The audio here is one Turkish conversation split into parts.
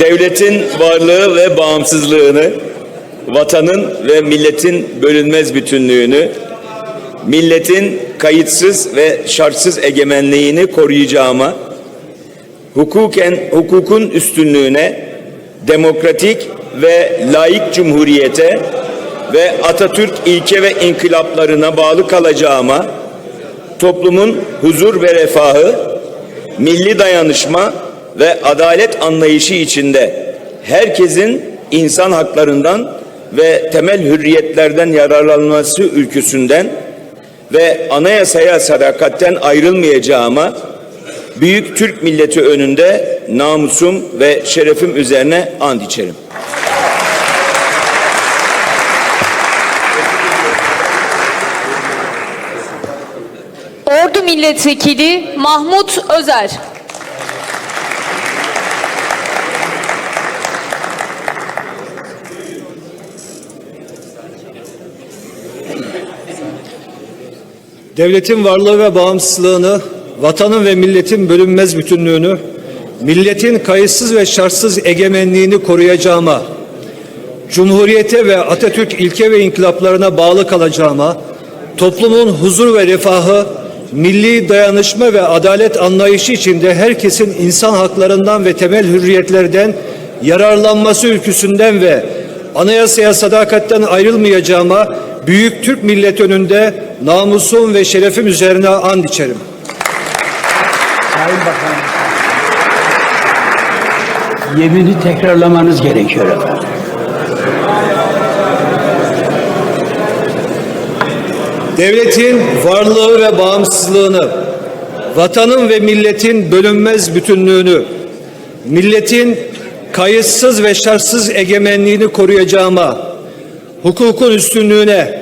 devletin varlığı ve bağımsızlığını, vatanın ve milletin bölünmez bütünlüğünü, milletin kayıtsız ve şartsız egemenliğini koruyacağıma, hukuken hukukun üstünlüğüne, demokratik ve laik cumhuriyete ve Atatürk ilke ve inkılaplarına bağlı kalacağıma, toplumun huzur ve refahı, milli dayanışma ve adalet anlayışı içinde herkesin insan haklarından ve temel hürriyetlerden yararlanması ülküsünden ve anayasaya sadakatten ayrılmayacağıma büyük Türk milleti önünde namusum ve şerefim üzerine and içerim. Ordu Milletvekili Mahmut Özer. Devletin varlığı ve bağımsızlığını, vatanın ve milletin bölünmez bütünlüğünü, milletin kayıtsız ve şartsız egemenliğini koruyacağıma, Cumhuriyete ve Atatürk ilke ve inkılaplarına bağlı kalacağıma, toplumun huzur ve refahı, milli dayanışma ve adalet anlayışı içinde herkesin insan haklarından ve temel hürriyetlerden yararlanması ülküsünden ve anayasaya sadakatten ayrılmayacağıma büyük Türk milleti önünde namusum ve şerefim üzerine and içerim. Sayın Bakan. Yemini tekrarlamanız gerekiyor efendim. Devletin varlığı ve bağımsızlığını, vatanın ve milletin bölünmez bütünlüğünü, milletin kayıtsız ve şartsız egemenliğini koruyacağıma, hukukun üstünlüğüne,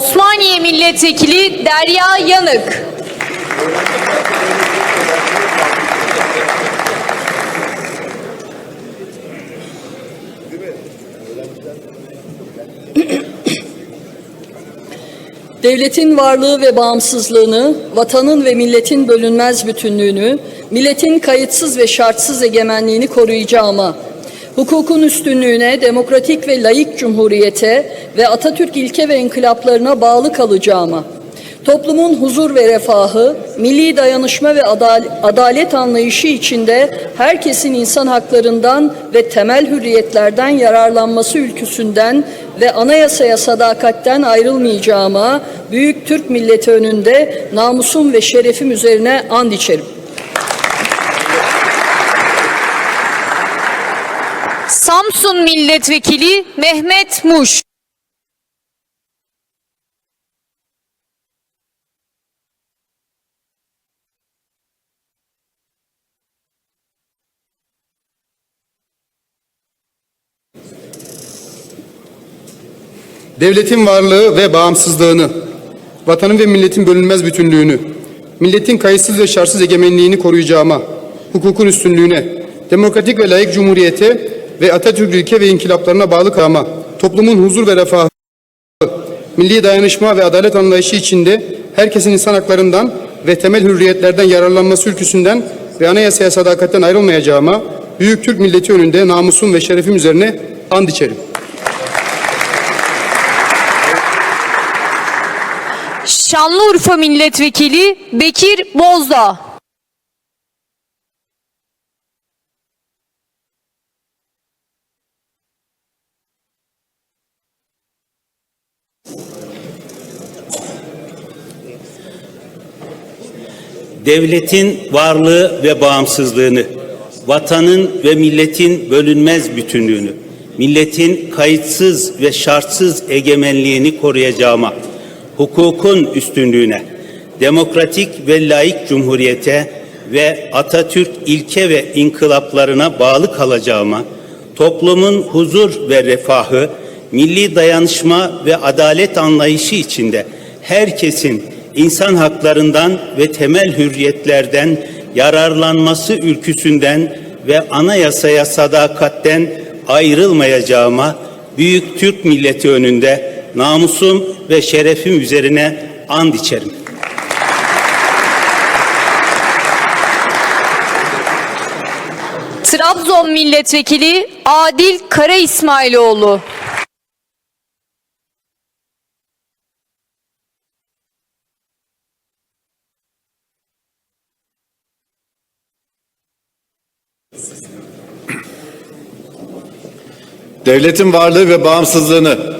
Osmaniye Milletvekili Derya Yanık. Devletin varlığı ve bağımsızlığını, vatanın ve milletin bölünmez bütünlüğünü, milletin kayıtsız ve şartsız egemenliğini koruyacağıma, hukukun üstünlüğüne, demokratik ve layık cumhuriyete ve Atatürk ilke ve inkılaplarına bağlı kalacağıma, toplumun huzur ve refahı, milli dayanışma ve adal- adalet anlayışı içinde herkesin insan haklarından ve temel hürriyetlerden yararlanması ülküsünden ve anayasaya sadakatten ayrılmayacağıma büyük Türk milleti önünde namusum ve şerefim üzerine and içerim. Samsun Milletvekili Mehmet Muş. Devletin varlığı ve bağımsızlığını, vatanın ve milletin bölünmez bütünlüğünü, milletin kayıtsız ve şartsız egemenliğini koruyacağıma, hukukun üstünlüğüne, demokratik ve layık cumhuriyete ve Atatürk ilke ve inkılaplarına bağlı kalma, toplumun huzur ve refahı, milli dayanışma ve adalet anlayışı içinde herkesin insan haklarından ve temel hürriyetlerden yararlanması ülküsünden ve anayasaya sadakatten ayrılmayacağıma, büyük Türk milleti önünde namusum ve şerefim üzerine and içerim. Şanlıurfa Milletvekili Bekir Bozdağ. devletin varlığı ve bağımsızlığını, vatanın ve milletin bölünmez bütünlüğünü, milletin kayıtsız ve şartsız egemenliğini koruyacağıma, hukukun üstünlüğüne, demokratik ve laik cumhuriyete ve Atatürk ilke ve inkılaplarına bağlı kalacağıma, toplumun huzur ve refahı, milli dayanışma ve adalet anlayışı içinde herkesin insan haklarından ve temel hürriyetlerden yararlanması ülküsünden ve anayasaya sadakatten ayrılmayacağıma büyük Türk milleti önünde namusum ve şerefim üzerine and içerim. Trabzon Milletvekili Adil Kara İsmailoğlu. Devletin varlığı ve bağımsızlığını,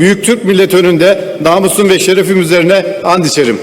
Büyük Türk milleti önünde namusum ve şerefim üzerine and içerim.